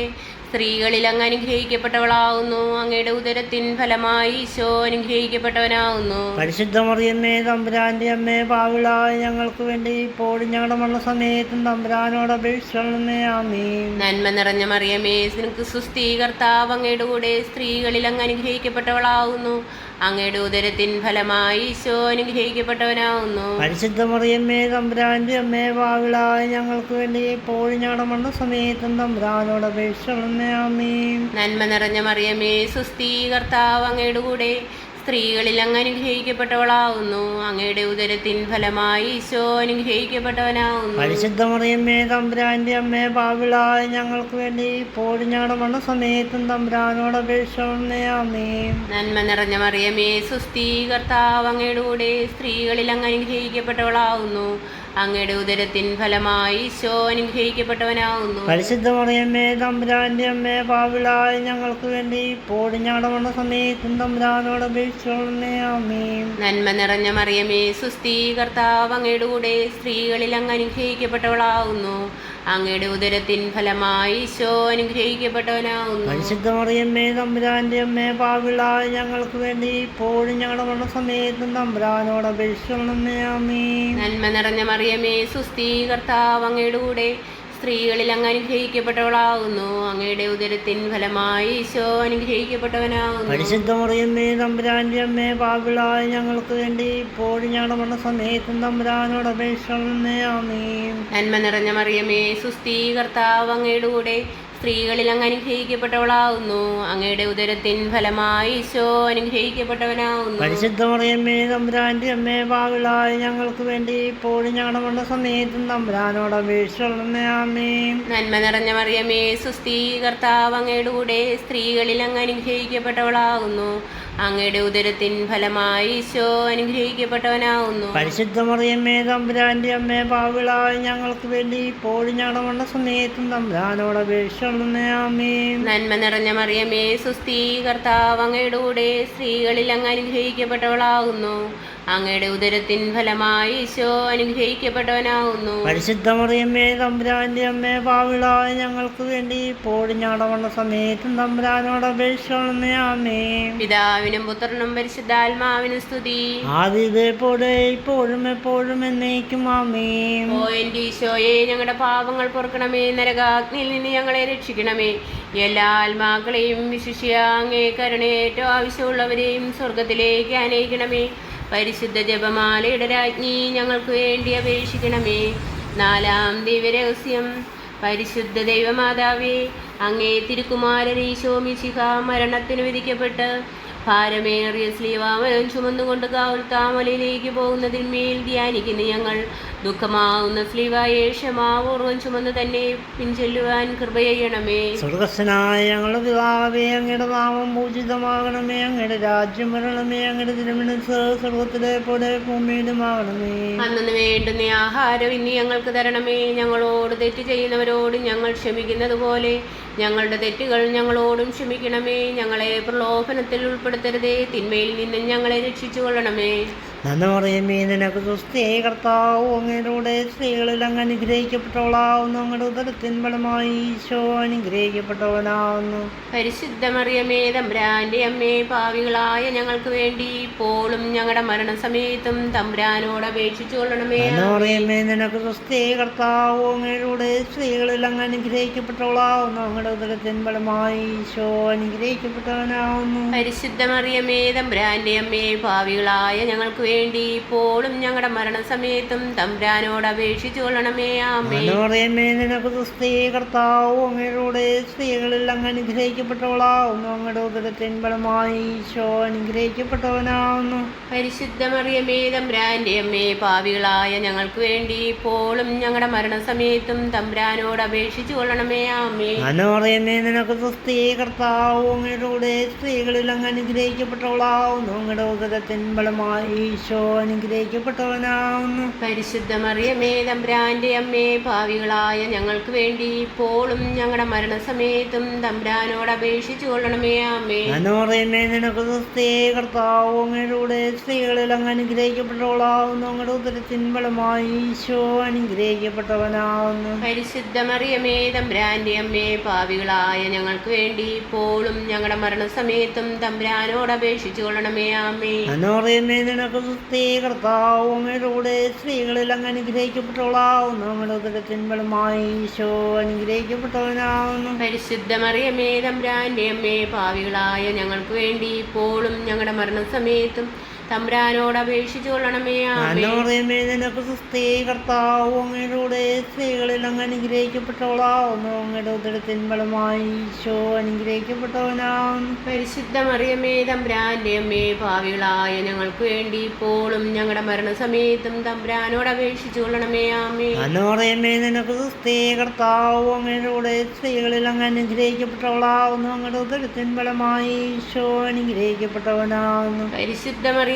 സ്ത്രീകളിൽ അങ്ങ് അനുഗ്രഹിക്കപ്പെട്ടവളാവുന്നു. അങ്ങയുടെ ഉദരത്തിൻ ഫലമായി ഈശോ അനുഗ്രഹിക്കപ്പെട്ടവനാവുന്നു. പരിശുദ്ധ തമ്പുരാന്റെ അമ്മേ പാവിളായ ഞങ്ങൾക്ക് വേണ്ടി ഇപ്പോഴും ഞങ്ങളുടെ മരണസമയത്തും തമ്പുരാനോട് നന്മ നിറഞ്ഞ മറിയമ്മേ നിനക്ക് സുസ്ഥീകർത്താവ് അങ്ങയുടെ കൂടെ സ്ത്രീകളിൽ അങ്ങ് അനുഗ്രഹിക്കപ്പെട്ടവളാകുന്നു അങ്ങയുടെ ഉദരത്തിൻ ഫലമായി ഈശോ അനുഗ്രഹിക്കപ്പെട്ടവനാവുന്നു. പരിശുദ്ധ മറിയമ്മേ തമ്പുരാന്റെ അമ്മേ വാവിളായ ഞങ്ങൾക്ക് വേണ്ടി എപ്പോഴും ഞങ്ങളുടെ മരണസമയത്തും തമ്പുരാനോട് അപേക്ഷ നന്മ നിറഞ്ഞ മറിയമ്മേ സുസ്ഥീകർത്താവ് അങ്ങയുടെ കൂടെ സ്ത്രീകളിൽ അങ്ങ് അനുഗ്രഹിക്കപ്പെട്ടവളാവുന്നു. അങ്ങയുടെ ഉദരത്തിൻ ഫലമായി ഈശോ അനുഗ്രഹിക്കപ്പെട്ടവനാവുന്നു. പരിശുദ്ധ മറിയമ്മേ തമ്പുരാന്റെ അമ്മേ പാവിളായ ഞങ്ങൾക്ക് വേണ്ടി ഇപ്പോഴും ഞങ്ങളുടെ മരണസമയത്തും തമ്പുരാനോട് അപേക്ഷിച്ചോളണമേ ആമീൻ. നന്മ നിറഞ്ഞ മറിയമേ സുസ്ഥീകർത്താവ് അങ്ങയുടെ കൂടെ സ്ത്രീകളിൽ അങ്ങ് അനുഗ്രഹിക്കപ്പെട്ടവളാകുന്നു അങ്ങയുടെ ഉദരത്തിൻ ഫലമായി ഈശോ അനുഗ്രഹിക്കപ്പെട്ടവനാകുന്നു. പരിശുദ്ധ മറിയമ്മേ തമ്പുരാന്റെ അമ്മേ പാവിളായ ഞങ്ങൾക്ക് വേണ്ടി പോടിഞ്ഞാടവണ ഞങ്ങളുടെ മരണസമയത്തും തമ്പുരാനോട് നന്മ നിറഞ്ഞ മറിയമേ സുസ്ഥീകർത്താവ് അങ്ങയുടെ കൂടെ സ്ത്രീകളിൽ അങ്ങ് അനുഗ്രഹിക്കപ്പെട്ടവളാകുന്നു. അങ്ങയുടെ ഉദരത്തിൻ ഫലമായി ഈശോ അനുഗ്രഹിക്കപ്പെട്ടവനാകുന്നു. പരിശുദ്ധ മറിയമ്മേ തമ്പുരാന്റെ അമ്മേ പാവിളായ ഞങ്ങൾക്ക് വേണ്ടി ഇപ്പോഴും ഞങ്ങളുടെ മരണസമയത്തും തമ്പുരാനോട് അപേക്ഷിച്ചോളണമേ ആമീൻ. നന്മ നിറഞ്ഞ മറിയമേ സുസ്ഥീകർത്താവ് അങ്ങയുടെ കൂടെ. സ്ത്രീകളിൽ അങ്ങ് അനുഗ്രഹിക്കപ്പെട്ടവളാകുന്നു. അങ്ങയുടെ ഉദരത്തിൻ ഫലമായി ഈശോ അനുഗ്രഹിക്കപ്പെട്ടവനാകുന്നു. പരിശുദ്ധ മറിയമ്മേ തമ്പുരാന്റെ അമ്മേ പാവിളായ ഞങ്ങൾക്ക് വേണ്ടി ഇപ്പോഴും ഞങ്ങളുടെ മരണസമയത്തും തമ്പുരാനോട് അപേക്ഷിച്ചോളണമേ ആമീൻ. നന്മ നിറഞ്ഞ മറിയമേ സുസ്ഥീകർത്താവ് അങ്ങയുടെ കൂടെ സ്ത്രീകളിൽ അങ്ങ് അനുഗ്രഹിക്കപ്പെട്ടവളാവുന്നു. അങ്ങയുടെ ഉദരത്തിൻ ഫലമായി ഈശോ അനുഗ്രഹിക്കപ്പെട്ടവനാവുന്നു. പരിശുദ്ധ മറിയമ്മേ തമ്പുരാന്റെ അമ്മേ പാവിളായി ഞങ്ങൾക്ക് വേണ്ടി ഇപ്പോഴും ഞങ്ങളുടെ മരണസമയത്തും തമ്പുരാനോട് അപേക്ഷിച്ചോളണമേ ആമീൻ. നന്മ നിറഞ്ഞ സുസ്ഥീ സുസ്ഥീകർത്താവ് അങ്ങയുടെ കൂടെ സ്ത്രീകളിൽ അങ്ങ് അനുഗ്രഹിക്കപ്പെട്ടവളാകുന്നു അങ്ങയുടെ ഉദരത്തിൻ ഫലമായി ഈശോ അനുഗ്രഹിക്കപ്പെട്ടവനാവുന്നു. പരിശുദ്ധ മറിയമ്മേ തമ്പുരാന്റെ അമ്മേ പാവിളായ ഞങ്ങൾക്ക് വേണ്ടി ഇപ്പോഴും ഞങ്ങളുടെ മരണസമയത്തും തമ്പുരാനോട് നന്മ നിറഞ്ഞ മറിയമേ സുസ്ഥീകർത്താവ് അങ്ങയുടെ കൂടെ സ്ത്രീകളിൽ അങ്ങ് അനുഗ്രഹിക്കപ്പെട്ടവളാകുന്നു. അങ്ങയുടെ ഉദരത്തിൻ ഫലമായി ഈശോ അനുഗ്രഹിക്കപ്പെട്ടവനാവുന്നു. പരിശുദ്ധമറിയമ്മേ തമ്പുരാന്റെ അമ്മേ പാവിളായ ഞങ്ങൾക്ക് വേണ്ടി ഞങ്ങളുടെ സമയത്തും തമ്പുരാനോട് അപേക്ഷിക്കണമേ ആമേ പിതാവിനും പുത്രനും പരിശുദ്ധാത്മാവിനും സ്തുതി. ആദ്യത്തെ പോലെ ഇപ്പോഴും എപ്പോഴും എന്നേക്കും ആമേ ഓ എന്റെ ഈശോയെ ഞങ്ങളുടെ പാപങ്ങൾ പൊറുക്കണമേ നരകാഗ്നിയിൽ നിന്ന് ഞങ്ങളെ രക്ഷിക്കണമേ. എല്ലാ ആത്മാക്കളെയും വിശിഷ്യ അങ്ങേ കരുണയേറ്റവും ആവശ്യമുള്ളവരെയും സ്വർഗത്തിലേക്ക് അനയിക്കണമേ പരിശുദ്ധ ജപമാലയുടെ രാജ്ഞി ഞങ്ങൾക്ക് വേണ്ടി അപേക്ഷിക്കണമേ. നാലാം ദിവ്യരഹസ്യം. പരിശുദ്ധ ദൈവമാതാവേ അങ്ങേ തിരുക്കുമാരൻ ഈശോ മിശിഹ മരണത്തിന് വിധിക്കപ്പെട്ട് ഭാരമേറിയ സ്ലീവാമനം ചുമന്നുകൊണ്ട് കാവൽ താമലയിലേക്ക് പോകുന്നതിന്മേൽ ധ്യാനിക്കുന്ന ഞങ്ങൾ ദുഃഖമാവുന്ന സ്ലീവായെ ക്ഷമാപൂർവം ചുമന്ന് തന്നെ പിൻചൊല്ലുവാൻ കൃപ ചെയ്യണമേ സ്വർഗസ്വനായ ഞങ്ങളുടെ പിതാവേ അങ്ങയുടെ നാമം പൂജിതമാകണമേ അങ്ങയുടെ രാജ്യം വരണമേ അങ്ങയുടെ തിരുമനസ് സ്വർഗത്തിലെ പോലെ ഭൂമിയിലുമാകണമേ. അന്നു വേണ്ടുന്ന ആഹാരം ഇനി ഞങ്ങൾക്ക് തരണമേ. ഞങ്ങളോട് തെറ്റ് ചെയ്യുന്നവരോട് ഞങ്ങൾ ക്ഷമിക്കുന്നത് പോലെ ഞങ്ങളുടെ തെറ്റുകൾ ഞങ്ങളോടും ക്ഷമിക്കണമേ. ഞങ്ങളെ പ്രലോഭനത്തിൽ ഉൾപ്പെടുത്തരുതേ. തിന്മയിൽ നിന്നും ഞങ്ങളെ രക്ഷിച്ചു കൊള്ളണമേ നന്ദ പറയുമേ നിനക്ക് സുസ്ഥേ കർത്താവ് അങ്ങയുടെ സ്ത്രീകളിൽ അങ്ങ് അനുഗ്രഹിക്കപ്പെട്ടവളാവുന്നു. അങ്ങയുടെ ഉദരത്തിൻ ബലമായി ഈശോ അനുഗ്രഹിക്കപ്പെട്ടവനാവുന്നു. പരിശുദ്ധമറിയമേ തമ്പ്രാന്റെ അമ്മേ പാവികളായ ഞങ്ങൾക്ക് വേണ്ടി ഇപ്പോഴും ഞങ്ങളുടെ മരണസമയത്തും തമ്പ്രാനോട് അപേക്ഷിച്ചു കൊള്ളണമേ. പറയുമേ നിനക്ക് സുസ്ഥേ കർത്താവ് അങ്ങയുടെ സ്ത്രീകളിൽ അങ്ങ് അനുഗ്രഹിക്കപ്പെട്ടവളാവുന്നു. അങ്ങയുടെ ഉദരത്തിൻ ബലമായി ഈശോ അനുഗ്രഹിക്കപ്പെട്ടവനാവുന്നു. പരിശുദ്ധമറിയമേ തമ്പ്രാന്റെ അമ്മേ പാവികളായ ഞങ്ങൾക്ക് വേണ്ടി ഇപ്പോഴും ഞങ്ങളുടെ മരണസമയത്തും തമ്പ്രാനോട് അപേക്ഷിച്ചു കൊള്ളണമേ ആമേ കർത്താവ് അങ്ങയുടെ സ്ത്രീകളിൽ അങ്ങ് അനുഗ്രഹിക്കപ്പെട്ടവളാവുന്നു. അങ്ങയുടെ ഉദരത്തിൻ ഈശോ അനുഗ്രഹിക്കപ്പെട്ടവനാവുന്നു. പരിശുദ്ധമറിയമേ തമ്പ്രാന്റെ അമ്മേ പാവികളായ ഞങ്ങൾക്ക് വേണ്ടി ഇപ്പോഴും ഞങ്ങളുടെ മരണസമയത്തും തമ്പ്രാനോട് അപേക്ഷിച്ചു കൊള്ളണമേ ആമേ മനോറിയമേ നിനക്ക് സ്ത്രീകർത്താവും കർത്താവ് അങ്ങയുടെ സ്ത്രീകളിൽ അങ്ങ് അനുഗ്രഹിക്കപ്പെട്ടവളാവുന്നു. അങ്ങയുടെ ഉദരത്തിൻ ഫലമായി ഈശോ അനുഗ്രഹിക്കപ്പെട്ടവനാവുന്നു പരിശുദ്ധമറിയമേ തമ്പ്രാന്റെ അമ്മേ ഭാവികളായ ഞങ്ങൾക്ക് വേണ്ടി ഇപ്പോഴും ഞങ്ങളുടെ മരണസമയത്തും തമ്പ്രാനോട് അപേക്ഷിച്ചു കൊള്ളണമേ അമ്മേ മനോറയമേ നിനക്ക് സ്ത്രീകളിൽ അങ്ങ് അനുഗ്രഹിക്കപ്പെട്ടവളാവുന്നു. അങ്ങയുടെ ഉദരത്തിൻ ഫലമായി ഈശോ അനുഗ്രഹിക്കപ്പെട്ടവനാവുന്നു. പരിശുദ്ധമറിയമേ തമ്പ്രാന്റെ അമ്മേ ഭാവികളായ ഞങ്ങൾക്ക് വേണ്ടി ഇപ്പോഴും ഞങ്ങളുടെ മരണസമയത്തും തമ്പ്രാനോട് അപേക്ഷിച്ചു കൊള്ളണമേ അമ്മേ മനോറയമേ നിനക്ക് സുസ്ഥീ കർത്താവ് അങ്ങയുടെ സ്ത്രീകളിൽ അങ്ങ് അനുഗ്രഹിക്കപ്പെട്ടവളാവുന്നു. നമ്മുടെ ഈശോ അനുഗ്രഹിക്കപ്പെട്ടവനാവുന്നു. പരിശുദ്ധമറിയമേ തമ്പ്രാന്റെ അമ്മേ പാവികളായ ഞങ്ങൾക്ക് വേണ്ടി ഇപ്പോഴും ഞങ്ങളുടെ മരണസമയത്തും തമ്പുരാനോട് അപേക്ഷിച്ചു കൊള്ളണമേ ആമേ മനോറയമേ നിനക്ക് സുസ്ഥീ കർത്താവ് അങ്ങയുടെ സ്ത്രീകളിൽ അങ്ങ് അനുഗ്രഹിക്കപ്പെട്ടവളാവുന്നു. അങ്ങയുടെ ഉദരത്തിൻ ഫലമായി ഈശോ അനുഗ്രഹിക്കപ്പെട്ടവനാവുന്നു പരിശുദ്ധമറിയമേ തമ്പുരാന്റെ അമ്മേ പാവികളായ ഞങ്ങൾക്ക് വേണ്ടി ഇപ്പോഴും ഞങ്ങളുടെ മരണസമയത്തും തമ്പുരാനോട് അപേക്ഷിച്ചു കൊള്ളണമേ ആമേ മനോറയമേ നിനക്ക് സുസ്ഥീ കർത്താവ് അങ്ങയുടെ സ്ത്രീകളിൽ അങ്ങ് അനുഗ്രഹിക്കപ്പെട്ടവളാവുന്നു. അങ്ങയുടെ ഉദരത്തിൻ ബലമായി ഈശോ അനുഗ്രഹിക്കപ്പെട്ടവനാവുന്നു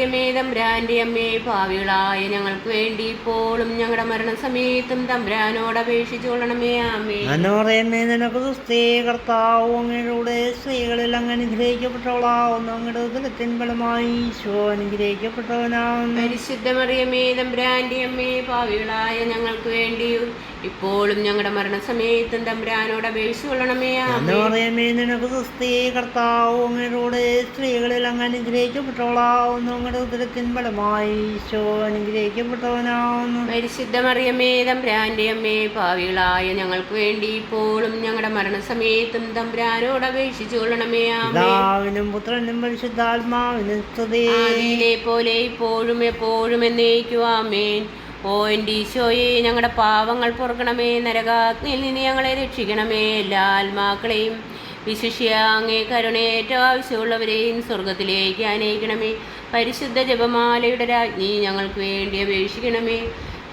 പരിശുദ്ധമറിയമേ തമ്പുരാന്റെ അമ്മേ പാവികളായ ഞങ്ങൾക്ക് വേണ്ടി ഇപ്പോഴും ഞങ്ങളുടെ മരണസമയത്തും തമ്പുരാനോട് അപേക്ഷിച്ചു കൊള്ളണമേ ആമേ. മനോറയമേ നിനക്ക് സുസ്ഥീ കർത്താവ് അങ്ങയുടെ സ്ത്രീകളിൽ അങ്ങ് അനുഗ്രഹിക്കപ്പെട്ടവളാവുന്നു. അങ്ങയുടെ ഉദരത്തിൻ ഫലമായി ഈശോ അനുഗ്രഹിക്കപ്പെട്ടവനാവുന്നു. പരിശുദ്ധമറിയമേ തമ്പുരാന്റെ അമ്മേ പാവികളായ ഞങ്ങൾക്ക് വേണ്ടി ഇപ്പോഴും ഞങ്ങളുടെ മരണസമയത്തും തമ്പ്രാനോട് അപേക്ഷിച്ചു കൊള്ളണമേ ആമേ. മനോറയമേ നിനക്ക് സുസ്ഥീ കർത്താവ് അങ്ങയുടെ സ്ത്രീകളിൽ അങ്ങ് അനുഗ്രഹിക്കപ്പെട്ടവളാവുന്നു. ഈശോ അനുഗ്രഹിക്കപ്പെട്ടവനാവുന്നു. പരിശുദ്ധമറിയമേ തമ്പുരാന്റെ അമ്മേ പാവികളായ ഞങ്ങൾക്ക് വേണ്ടി ഇപ്പോഴും ഞങ്ങളുടെ മരണസമയത്തും തമ്പ്രാനോട് അപേക്ഷിച്ചു കൊള്ളണമേ പിതാവിനും പുത്രനും പരിശുദ്ധാത്മാവിനും പോലെ ഇപ്പോഴും എപ്പോഴും എന്നേക്കും ആമേൻ. ഓ എന്റെ ഈശോയെ ഞങ്ങളുടെ പാവങ്ങൾ പൊറുക്കണമേ നരകാഗ്നിയിൽ നിന്ന് ഞങ്ങളെ രക്ഷിക്കണമേ എല്ലാ ആത്മാക്കളെയും വിശിഷ്യ അങ്ങേ കരുണയേറ്റവും ആവശ്യമുള്ളവരെയും സ്വർഗത്തിലേക്ക് അനയിക്കണമേ പരിശുദ്ധ ജപമാലയുടെ രാജ്ഞി ഞങ്ങൾക്ക് വേണ്ടി അപേക്ഷിക്കണമേ.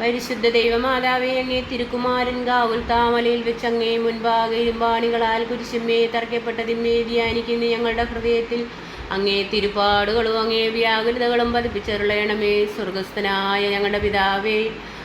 പരിശുദ്ധ ദൈവമാതാവേ അങ്ങേ തിരുക്കുമാരൻ കാവുൽ താമലയിൽ വെച്ച് അങ്ങേ മുൻപാകെ ഇരുമ്പാണികളാൽ കുരിശുമേ തറയ്ക്കപ്പെട്ടതിന്മേ ധ്യാനിക്കുന്ന ഞങ്ങളുടെ ഹൃദയത്തിൽ അങ്ങേ തിരുപ്പാടുകളും അങ്ങേ വ്യാകുലതകളും പതിപ്പിച്ചരുളയണമേ സ്വർഗസ്ഥനായ ഞങ്ങളുടെ പിതാവേ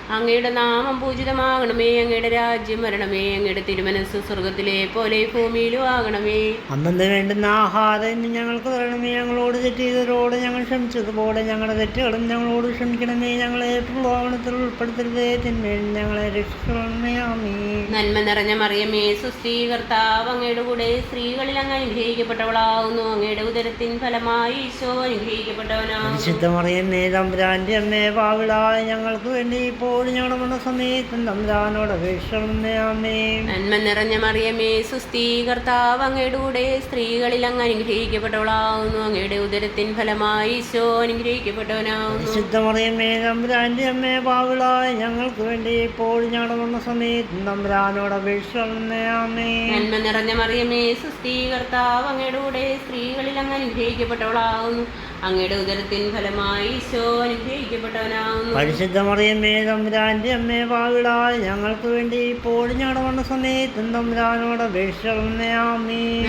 അങ്ങയുടെ നാമം പൂജിതമാകണമേ അങ്ങയുടെ രാജ്യം വരണമേ അങ്ങയുടെ തിരുമനസ് സ്വർഗത്തിലെ പോലെ ഭൂമിയിലും ആകണമേ. അന്നു വേണ്ടുന്ന ആഹാരം ഞങ്ങൾക്ക് തരണമേ ഞങ്ങളോട് തെറ്റ് ചെയ്തവരോട് ഞങ്ങൾ ക്ഷമിച്ചതുപോലെ ഞങ്ങളുടെ തെറ്റുകളും ഞങ്ങളോട് ക്ഷമിക്കണമേ ഞങ്ങളെ പ്രലോഭനത്തിൽ ഉൾപ്പെടുത്തരുതേ തിന്മേൽ ഞങ്ങളെ രക്ഷിക്കണമേ ആമേ നന്മ നിറഞ്ഞ മറിയമേ സുസ്ഥീ കർത്താവ് അങ്ങയുടെ കൂടെ സ്ത്രീകളിൽ അങ്ങ് അനുഗ്രഹിക്കപ്പെട്ടവളാകുന്നു അങ്ങയുടെ ഉദരത്തിൻ ഫലമായി ഈശോ അനുഗ്രഹിക്കപ്പെട്ടവനാണ് വിശുദ്ധ തമ്പുരാന്റെ തമ്പുരാന്റെ അമ്മേ പാവിളായ ഞങ്ങൾക്ക് വേണ്ടി ഇപ്പോൾ ഞങ്ങളുടെ മരണ സമയത്തും തമ്പുരാനോട് അപേക്ഷിക്കണമേ ആമേ. നന്മ നിറഞ്ഞ മറിയമേ സുസ്ഥീ കർത്താവ് അങ്ങയുടെ കൂടെ സ്ത്രീകളിൽ അങ്ങ് അനുഗ്രഹിക്കപ്പെട്ടവളാവുന്നു. അങ്ങയുടെ ഉദരത്തിൻ ഫലമായി ഈശോ അനുഗ്രഹിക്കപ്പെട്ടവനാവുന്നു. വിശുദ്ധ മറിയമേ തമ്പുരാന്റെ അമ്മേ പാവിളായ ഞങ്ങൾക്ക് വേണ്ടി ഇപ്പോൾ ഞങ്ങളുടെ സമയത്തും തമ്പുരാനോട് അപേക്ഷിക്കണമേ ആമേ. നന്മ നിറഞ്ഞ മറിയമേ സുസ്ഥീ കർത്താവ് അങ്ങയുടെ കൂടെ സ്ത്രീകളിൽ അങ്ങ് അനുഗ്രഹിക്കപ്പെട്ടവളാവുന്നു. അങ്ങയുടെ ഉദരത്തിൻ ഫലമായി ഈശോ അനുഗ്രഹിക്കപ്പെട്ടവനാവുന്നു. പരിശുദ്ധ മറിയമ്മേ തമ്പുരാന്റെ അമ്മേ പാവിളായ ഞങ്ങൾക്ക് വേണ്ടി ഇപ്പോൾ ഞങ്ങളുടെ വന്ന സമയത്തും തമ്പുരാനോട്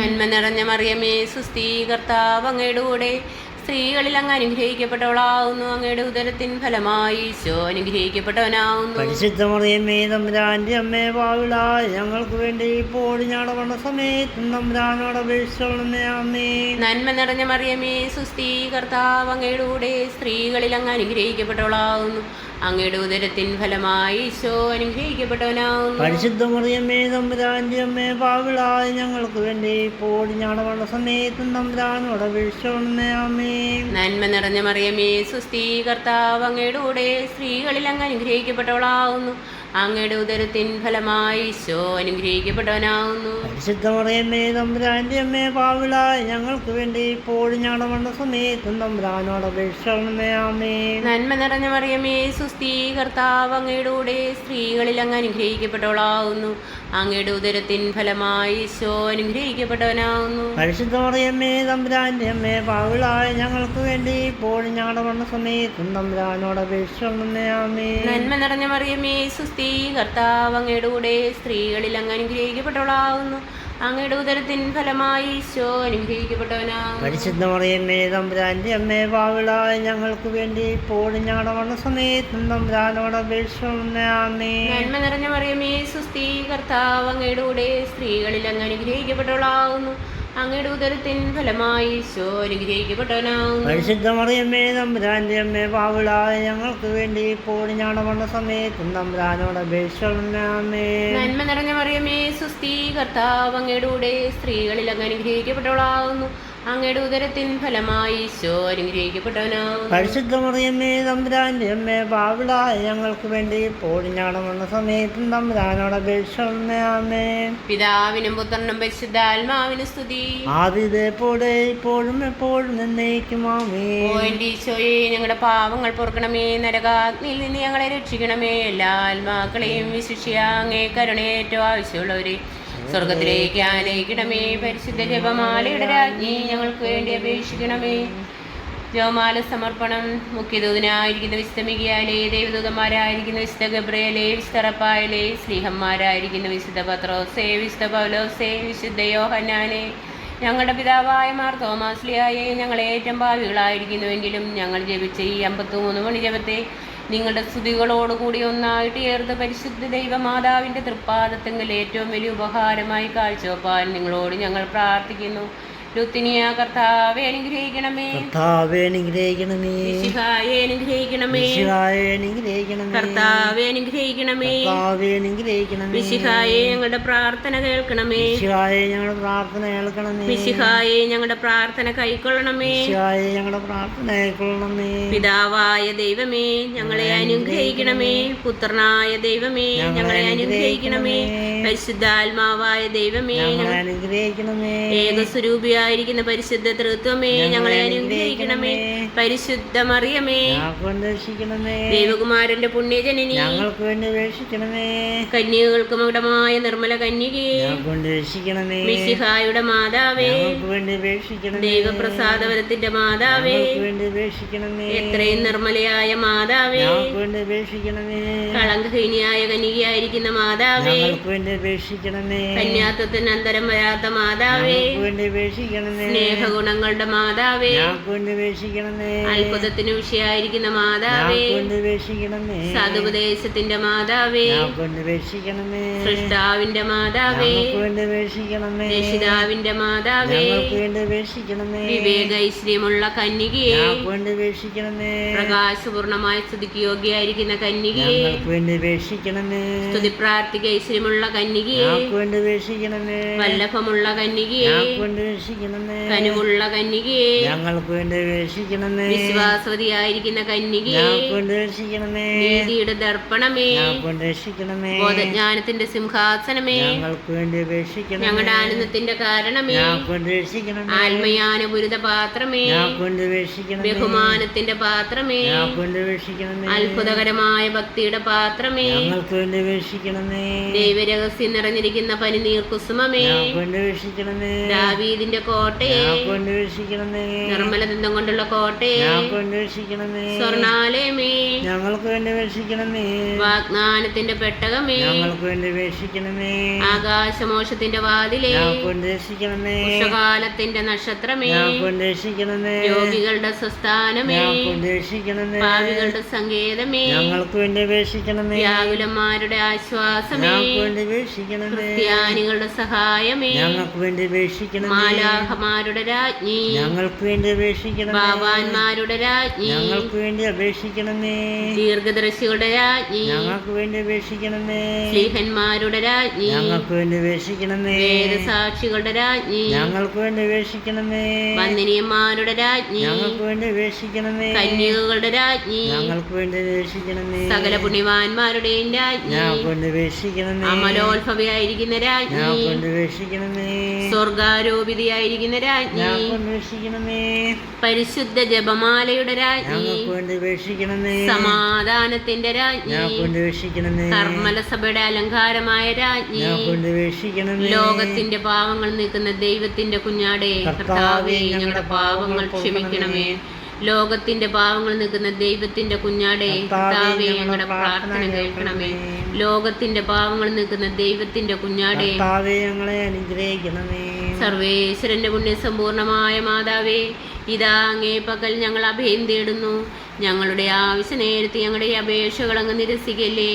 നന്മ നിറഞ്ഞ മറിയമേ സുസ്ഥീ കർത്താവ് അങ്ങയുടെ കൂടെ. സ്ത്രീകളിൽ അങ്ങ് അനുഗ്രഹിക്കപ്പെട്ടവളാവുന്നു അങ്ങയുടെ ഉദരത്തിൻ ഫലമായി ഈശോ അനുഗ്രഹിക്കപ്പെട്ടവനാവുന്നു. പരിശുദ്ധ മറിയമ്മേ തമ്പുരാന്റെ അമ്മേ പാവിളായ ഞങ്ങൾക്ക് വേണ്ടി ഇപ്പോൾ ഞങ്ങളുടെ സമയത്തും തമ്പുരാനോട് നന്മ നിറഞ്ഞ മറിയമേ സുസ്ഥീ കർത്താവ് അങ്ങയുടെ കൂടെ. സ്ത്രീകളിൽ അങ്ങ് അനുഗ്രഹിക്കപ്പെട്ടവളാവുന്നു. അങ്ങയുടെ ഉദരത്തിൻ ഫലമായി ഈശോ അനുഗ്രഹിക്കപ്പെട്ടവനാവുന്നു പരിശുദ്ധ മുറിയമ്മേ തമ്പുരാന്റെ പാവിളായി ഞങ്ങൾക്ക് വേണ്ടി ഇപ്പോൾ ഞങ്ങളുടെ സമയത്തും തമ്പുരാനോട് ആമേ നന്മ നിറഞ്ഞ മറിയമ്മേ സുസ്ഥീ കർത്താവ് അങ്ങയുടെ കൂടെ സ്ത്രീകളിൽ അങ്ങ് അനുഗ്രഹിക്കപ്പെട്ടവളാവുന്നു. അങ്ങയുടെ ഉദരത്തിൻ ഫലമായി ഈശോ അനുഗ്രഹിക്കപ്പെട്ടവനാവുന്നു പരിശുദ്ധ മറിയമ്മേ തമ്പുരാന്റെ അമ്മേ പാവിള ഞങ്ങൾക്ക് വേണ്ടി ഇപ്പോഴും ഞങ്ങളുടെ മരണ സമയത്തും തമ്പുരാനോട് അപേക്ഷിക്കണമേ ആമേ നന്മ നിറഞ്ഞ മറിയമേ സുസ്ഥീ കർത്താവ് അങ്ങയുടെ കൂടെ സ്ത്രീകളിൽ അങ്ങ് അനുഗ്രഹിക്കപ്പെട്ടവളാവുന്നു അങ്ങയുടെ ഉദരത്തിൻ ഫലമായി ഈശോ അനുഗ്രഹിക്കപ്പെട്ടവനാവുന്നു പരിശുദ്ധ മറിയമ്മേ തമ്പുരാന്റെ അമ്മേ പാവിളായ ഞങ്ങൾക്ക് വേണ്ടി ഇപ്പോഴും ഞങ്ങളുടെ മരണ സമയത്തും തമ്പുരാനോട് അപേക്ഷിക്കണമേ ആമേ നന്മ നിറഞ്ഞ മറിയമേ സുസ്ഥീ കർത്താവ് അങ്ങയുടെ കൂടെ സ്ത്രീകളിൽ അങ്ങ് അനുഗ്രഹിക്കപ്പെട്ടവളാകുന്നു അങ്ങയുടെ ഉദരത്തിൻ ഫലമായി ഈശോ മറിയമ്മേ തമ്പുരാന്റെ അമ്മേ പാവിളായ ഞങ്ങൾക്ക് വേണ്ടി ഇപ്പോൾ ഞങ്ങളുടെ മരണ സമയത്തും തമ്പുരാനോട് അപേക്ഷിക്കണമേ നന്മ നിറഞ്ഞ മറിയമേ സുസ്ഥീ കർത്താവ് അങ്ങയുടെ കൂടെ സ്ത്രീകളിൽ അങ്ങ് അനുഗ്രഹിക്കപ്പെട്ടവളാവുന്നു. അങ്ങയുടെ ഉദരത്തിൻ ഫലമായി ഈശോ അനുഗ്രഹിക്കപ്പെട്ടവനാവുന്നു പരിശുദ്ധ മറിയമ്മേ തമ്പുരാന്റെ അമ്മേ പാവിളായ ഞങ്ങൾക്ക് വേണ്ടി ഇപ്പോൾ മരണ സമയത്തും തമ്പുരാനോട് അപേക്ഷിക്കണമേ നന്മ നിറഞ്ഞ മറിയമേ സുസ്ഥീ കർത്താവ് അങ്ങയുടെ കൂടെ സ്ത്രീകളിൽ അങ്ങ് അനുഗ്രഹിക്കപ്പെട്ടവളാവുന്നു. അങ്ങയുടെ ഉദരത്തിൻ ഫലമായി ഈശോ അനുഗ്രഹിക്കപ്പെട്ടവനാവുന്നു പരിശുദ്ധ മറിയമ്മേ തമ്പുരാന്റെ അമ്മേ പാവിളായ ഞങ്ങൾക്ക് വേണ്ടി ഞങ്ങളുടെ സമയത്തും തമ്പുരാനോട് പിതാവിനും പുത്രനും പരിശുദ്ധാത്മാവിനും സ്തുതി. ആദ്യതേപ്പോടെ ഇപ്പോഴും എപ്പോഴും എന്റെ ഈശോയെ ഞങ്ങളുടെ പാവങ്ങൾ പൊറുക്കണമേ നരകാഗ്നിയിൽ നിന്ന് ഞങ്ങളെ രക്ഷിക്കണമേ. എല്ലാ ആത്മാക്കളെയും വിശിഷ്യ അങ്ങേ കരുണയേറ്റവും ആവശ്യമുള്ളവരെ സ്വർഗത്തിലേക്ക് ആനയിക്കണമേ. പരിശുദ്ധ ജപമാലയുടെ രാജ്ഞി ഞങ്ങൾക്ക് വേണ്ടി അപേക്ഷിക്കണമേ. ജപമാല സമർപ്പണം മുഖ്യദൂതനായിരിക്കുന്ന വിശുദ്ധ മികിയാലെ ദേവദൂതന്മാരായിരിക്കുന്ന വിശുദ്ധ ഗബ്രയലേ വിശുദ്ധ റപ്പായലെ സ്ലീഹന്മാരായിരിക്കുന്ന വിശുദ്ധ പത്രോസേ വിശുദ്ധ പൗലോസേ വിശുദ്ധ യോഹന്നാനെ ഞങ്ങളുടെ പിതാവായ മാർ തോമാസ്ലിയായെ ഞങ്ങൾ ഏറ്റവും ഭാവികളായിരിക്കുന്നുവെങ്കിലും ഞങ്ങൾ ജപിച്ച ഈ അമ്പത്തിമൂന്ന് മണി ജപത്തെ നിങ്ങളുടെ സ്തുതികളോടുകൂടി ഒന്നായിട്ട് ചേർത്ത് പരിശുദ്ധ ദൈവമാതാവിന്റെ തൃപ്പാദത്തെങ്കിൽ ഏറ്റവും വലിയ ഉപഹാരമായി കാഴ്ചവെപ്പാൻ നിങ്ങളോട് ഞങ്ങൾ പ്രാർത്ഥിക്കുന്നു. ലുത്തിനിയ കർത്താവെ അനുഗ്രഹിക്കണമേ. കർത്താവെ അനുഗ്രഹിക്കണമേ. ശിഹായെ അനുഗ്രഹിക്കണമേ. വിശുഹായെ അനുഗ്രഹിക്കണമേ. കർത്താവെ അനുഗ്രഹിക്കണമേ. കർത്താവെ അനുഗ്രഹിക്കണമേ. വിശിഹായെ ഞങ്ങളുടെ പ്രാർത്ഥന കേൾക്കണമേ. ഞങ്ങളുടെ പ്രാർത്ഥന കേൾക്കണമേ. വിശിഹായെ ഞങ്ങളുടെ പ്രാർത്ഥന കൈക്കൊള്ളണമേ. ഞങ്ങളുടെ പ്രാർത്ഥന കൈക്കൊള്ളണമേ. പിതാവായ ദൈവമേ ഞങ്ങളെ അനുഗ്രഹിക്കണമേ. പുത്രനായ ദൈവമേ ഞങ്ങളെ അനുഗ്രഹിക്കണമേ. പരിശുദ്ധാത്മാവായ ദൈവമേ ഞങ്ങളെ അനുഗ്രഹിക്കണമേ. ഏകസ്വരൂപിയായിരിക്കുന്ന പരിശുദ്ധ തൃത്വമേ ഞങ്ങളെ അനുഗ്രഹിക്കണമേ. പരിശുദ്ധ മറിയമേ ദേവകുമാരന്റെ പുണ്യജനനി. ഞങ്ങൾക്ക് വേണ്ടി രക്ഷിക്കണമേ. കന്യകൾക്ക് മകുടമായ നിർമ്മല കന്യകയെ മിശിഹായുടെ മാതാവേ. വേണ്ടി ദൈവപ്രസാദവരത്തിന്റെ മാതാവേ. വേണ്ടി എത്രയും നിർമ്മലയായ മാതാവേ. വേണ്ടി കളങ്കഹീനിയായ കന്യകയായിരിക്കുന്ന മാതാവേ. വേണ്ടി കന്യാത്വത്തിന് അന്തരം വരാത്ത മാതാവേ. വേണ്ടി സ്നേഹഗുണങ്ങളുടെ മാതാവേ. അത്ഭുതത്തിന് വിഷയായിരിക്കുന്ന മാതാവേ. ഉപേക്ഷിക്കണമേ സതുപദേശത്തിന്റെ മാതാവേ. സൃഷ്ടാവിന്റെ മാതാവേ. രക്ഷിതാവിന്റെ മാതാവേ. വിവേകൈശ്വര്യമുള്ള വിവേക ഐശ്വര്യമുള്ള കന്യകയെ. പ്രകാശപൂർണമായി പ്രകാശപൂർണമായ സ്തുതിക്ക് യോഗ്യായിരിക്കുന്ന കന്യകയെ. ഉപേക്ഷിക്കണമേ സ്തുതി പ്രാർത്ഥിക ഐശ്വര്യമുള്ള കന്യകയെ. വേണ്ടി വല്ലഭമുള്ള കന്യകയെ. ഉപേക്ഷിക്കണമേ കനുവുള്ള കന്യകയെ ഞങ്ങൾക്ക് വേണ്ടി ഉപേക്ഷിക്കണമേ വിശ്വാസവതിയായിരിക്കുന്ന കന്യകയെ ഞങ്ങൾക്ക് വേണ്ടി ഉപേക്ഷിക്കണമേ നീതിയുടെ ദർപ്പണമേ. ഞങ്ങൾക്ക് വേണ്ടി ബോധജ്ഞാനത്തിന്റെ സിംഹാസനമേ. ഞങ്ങൾക്ക് വേണ്ടി ഉപേക്ഷിക്കണമേ ഞങ്ങളുടെ ആനന്ദത്തിന്റെ കാരണമേ. ഞങ്ങൾക്ക് വേണ്ടി ഉപേക്ഷിക്കണമേ ആത്മയാനുപുരിത പാത്രമേ. ഞങ്ങൾക്ക് വേണ്ടി ബഹുമാനത്തിന്റെ പാത്രമേ. ഞങ്ങൾക്ക് വേണ്ടി ഉപേക്ഷിക്കണമേ അത്ഭുതകരമായ ഭക്തിയുടെ പാത്രമേ. ഞങ്ങൾക്ക് വേണ്ടി ഉപേക്ഷിക്കണമേ ദൈവരഹസ്യം നിറഞ്ഞിരിക്കുന്ന പനിനീർ കുസുമമേ. ഞങ്ങൾക്ക് വേണ്ടി ദാവീദിന്റെ കോട്ടയെ. നിർമ്മല ദന്തം കൊണ്ടുള്ള കോട്ടയെ സ്വർണാലയമേ. ഞങ്ങൾക്ക് വേണ്ടി വാഗ്ദാനത്തിന്റെ പെട്ടകമേ. ഞങ്ങൾക്ക് വേണ്ടി ആകാശമോഷത്തിന്റെ വാതിലേ. ഉഷകാലത്തിന്റെ നക്ഷത്രമേ. ഉപേക്ഷിക്കണമേ രോഗികളുടെ സ്വസ്ഥാനമേ. ഞങ്ങൾക്ക് ഭാവികളുടെ സങ്കേതമേ. ഞങ്ങൾക്ക് വേണ്ടി വ്യാകുലന്മാരുടെ ആശ്വാസമേ. ഞങ്ങൾക്ക് വേണ്ടി ക്രിസ്ത്യാനികളുടെ സഹായമേ. ഞങ്ങൾക്ക് വേണ്ടി ഉപേക്ഷിക്കണമേ മാലാഹമാരുടെ രാജ്ഞി. ഞങ്ങൾക്ക് വേണ്ടി അപേക്ഷിക്കണം ബാബാന്മാരുടെ രാജ്ഞി. ഞങ്ങൾക്ക് വേണ്ടി അപേക്ഷിക്കണമേ. ദീർഘദർശികളുടെ രാജ്ഞി. ഞങ്ങൾക്ക് വേണ്ടി അപേക്ഷിക്കണമേ. സ്ലീഹന്മാരുടെ രാജ്ഞി. ഞങ്ങൾക്ക് വേണ്ടി അപേക്ഷിക്കണമേ. വേദസാക്ഷികളുടെ രാജ്ഞി. ഞങ്ങൾക്ക് വേണ്ടി അപേക്ഷിക്കണമേ. വന്ദനീയന്മാരുടെ രാജ്ഞി. ഞങ്ങൾക്ക് വേണ്ടി അപേക്ഷിക്കണമേ. കന്യകകളുടെ രാജ്ഞി. ഞങ്ങൾക്ക് വേണ്ടി അപേക്ഷിക്കണമേ. സകല പുണ്യവാന്മാരുടെയും രാജ്ഞി. ഞങ്ങൾക്ക് വേണ്ടി അപേക്ഷിക്കണമേ. അമലോത്ഭവയായിരിക്കുന്ന രാജ്ഞി. ഞങ്ങൾക്ക് വേണ്ടി അപേക്ഷിക്കണമേ. സ്വർഗാരോപിതയായിരിക്കുന്ന രാജ്ഞി പരിശുദ്ധ ജപമാലയുടെ രാജ്ഞി. സമാധാനത്തിന്റെ രാജ്ഞി. ഞങ്ങൾക്ക് വേണ്ടി അപേക്ഷിക്കണമേ കർമ്മല സഭയുടെ അലങ്കാരമായ രാജ്ഞി. ലോകത്തിന്റെ പാവങ്ങൾ നീക്കുന്ന ദൈവത്തിന്റെ കുഞ്ഞാടെ കർത്താവേ ഞങ്ങളുടെ പാവങ്ങൾ ക്ഷമിക്കണമേ. ലോകത്തിന്റെ പാവങ്ങൾ നിൽക്കുന്ന ദൈവത്തിന്റെ കുഞ്ഞാടെ കർത്താവേ ഞങ്ങളുടെ പ്രാർത്ഥന കേൾക്കണമേ. ലോകത്തിന്റെ പാവങ്ങൾ നിൽക്കുന്ന ദൈവത്തിന്റെ കുഞ്ഞാടെ കർത്താവേ ഞങ്ങളെ അനുഗ്രഹിക്കണമേ. സർവേശ്വരന്റെ പുണ്യസമ്പൂർണമായ മാതാവേ ഇതാ അങ്ങേ പകൽ ഞങ്ങൾ അഭയം തേടുന്നു. ഞങ്ങളുടെ ആവശ്യ നേരത്തെ ഞങ്ങളുടെ ഈ അപേക്ഷകൾ അങ്ങ് നിരസിക്കല്ലേ.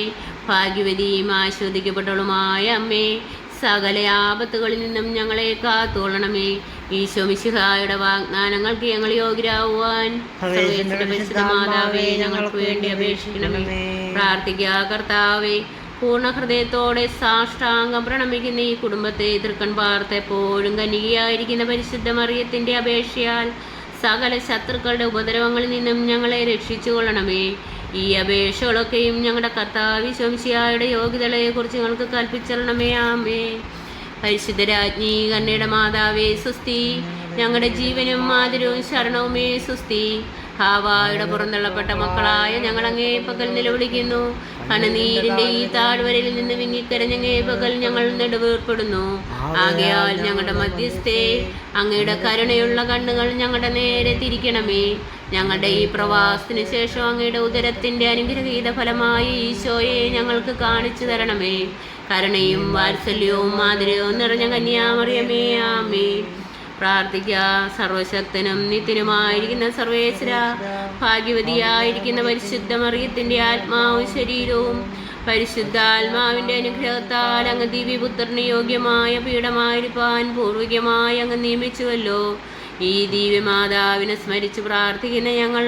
ഭാഗ്യവതിയും ആസ്വദിക്കപ്പെട്ടവളുമായ അമ്മേ സകല ആപത്തുകളിൽ നിന്നും ഞങ്ങളെ കാത്തോളണമേ. ഈശോ മിശിഹായുടെ വാഗ്ദാനങ്ങൾക്ക് ഞങ്ങൾ യോഗ്യരാകുവാൻ മാതാവേ ഞങ്ങൾക്ക് വേണ്ടി അപേക്ഷിക്കണമേ. പ്രാർത്ഥിക്കുക കർത്താവേ പൂർണ ഹൃദയത്തോടെ സാഷ്ടാംഗം പ്രണമിക്കുന്ന ഈ കുടുംബത്തെ തൃക്കൺ പാർത്ത് എപ്പോഴും കനികയായിരിക്കുന്ന പരിശുദ്ധ മറിയത്തിന്റെ അപേക്ഷയാൽ സകല ശത്രുക്കളുടെ ഉപദ്രവങ്ങളിൽ നിന്നും ഞങ്ങളെ രക്ഷിച്ചു കൊള്ളണമേ ഈ അപേക്ഷകളൊക്കെയും ഞങ്ങളുടെ കർത്താവ് ശംശിയായുടെ യോഗ്യതകളെക്കുറിച്ച് ഞങ്ങൾക്ക് കൽപ്പിച്ചിരണമേ. ആമേ പരിശുദ്ധ രാജ്ഞി കണ്ണയുടെ മാതാവേ സുസ്തി ഞങ്ങളുടെ ജീവനും മാതിരവും ശരണവുമേ സുസ്തി ഹാവായുടെ പുറന്തള്ളപ്പെട്ട മക്കളായ ഞങ്ങൾ അങ്ങേ പകൽ നിലവിളിക്കുന്നു. കണനീരിന്റെ ഈ താഴ്വരയിൽ നിന്ന് വിങ്ങിക്കരഞ്ഞങ്ങേ പകൽ ഞങ്ങൾ നെടുവേർപ്പെടുന്നു. ആകയാൽ ഞങ്ങളുടെ മധ്യസ്ഥേ അങ്ങയുടെ കരുണയുള്ള കണ്ണുകൾ ഞങ്ങളുടെ നേരെ തിരിക്കണമേ. ഞങ്ങളുടെ ഈ പ്രവാസത്തിന് ശേഷം അങ്ങയുടെ ഉദരത്തിന്റെ അനുഗ്രഹീത ഫലമായി ഈശോയെ ഞങ്ങൾക്ക് കാണിച്ചു തരണമേ. കരുണയും വാത്സല്യവും മാതിരയോ നിറഞ്ഞ കന്യാമറിയമേ ആമേ പ്രാർത്ഥിക്കുക സർവശക്തനും നിത്യനുമായിരിക്കുന്ന സർവേശ്വര ഭാഗ്യവതിയായിരിക്കുന്ന പരിശുദ്ധ മറിയത്തിന്റെ ആത്മാവും ശരീരവും പരിശുദ്ധാത്മാവിന്റെ അനുഗ്രഹത്താൽ അങ്ങ് ദിവ്യപുത്രന് യോഗ്യമായ പീഠമായിരിക്കാൻ പൂർവികമായി അങ്ങ് നിയമിച്ചുവല്ലോ. ഈ ദിവ്യമാതാവിനെ സ്മരിച്ച് പ്രാർത്ഥിക്കുന്ന ഞങ്ങൾ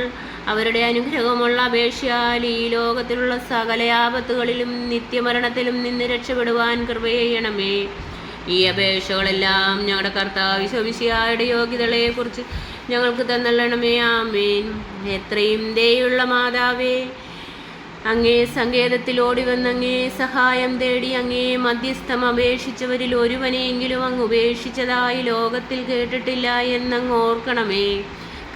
അവരുടെ അനുഗ്രഹമുള്ള അപേക്ഷയാൽ ഈ ലോകത്തിലുള്ള സകല ആപത്തുകളിലും നിത്യമരണത്തിലും നിന്ന് രക്ഷപ്പെടുവാൻ കൃപ ചെയ്യണമേ. ഈ അപേക്ഷകളെല്ലാം ഞങ്ങളുടെ കർത്താവ് ശോഭിശിയായുടെ യോഗ്യതകളെക്കുറിച്ച് ഞങ്ങൾക്ക് തന്നല്ലണമേ ആമേൻ. എത്രയും ദയുള്ള മാതാവേ അങ്ങേ സങ്കേതത്തിൽ ഓടി വന്നങ്ങേ സഹായം തേടി അങ്ങേ മധ്യസ്ഥം അപേക്ഷിച്ചവരിൽ ഒരുവനെയെങ്കിലും അങ്ങ് ഉപേക്ഷിച്ചതായി ലോകത്തിൽ കേട്ടിട്ടില്ല എന്നങ്ങ് ഓർക്കണമേ.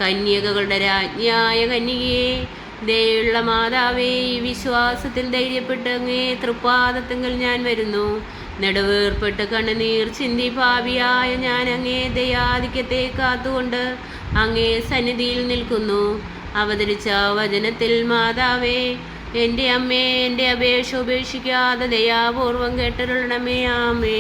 കന്യകകളുടെ രാജ്ഞിയായ കന്യകയെ ദയുള്ള മാതാവേ ഈ വിശ്വാസത്തിൽ ധൈര്യപ്പെട്ട് അങ്ങേ തൃപ്പാദത്തെങ്കിൽ ഞാൻ വരുന്നു. നെടുവേർപ്പെട്ട് കണ്ണുനീർ ചിന്തി ഭാവിയായ ഞാൻ അങ്ങേ ദയാധിക്യത്തെ കാത്തുകൊണ്ട് അങ്ങേ സന്നിധിയിൽ നിൽക്കുന്നു. അവതരിച്ച വചനത്തിൽ മാതാവേ എന്റെ അമ്മേ എന്റെ അപേക്ഷ ഉപേക്ഷിക്കാതെ ദയാപൂർവം കേട്ടരുളണമേ ആമേ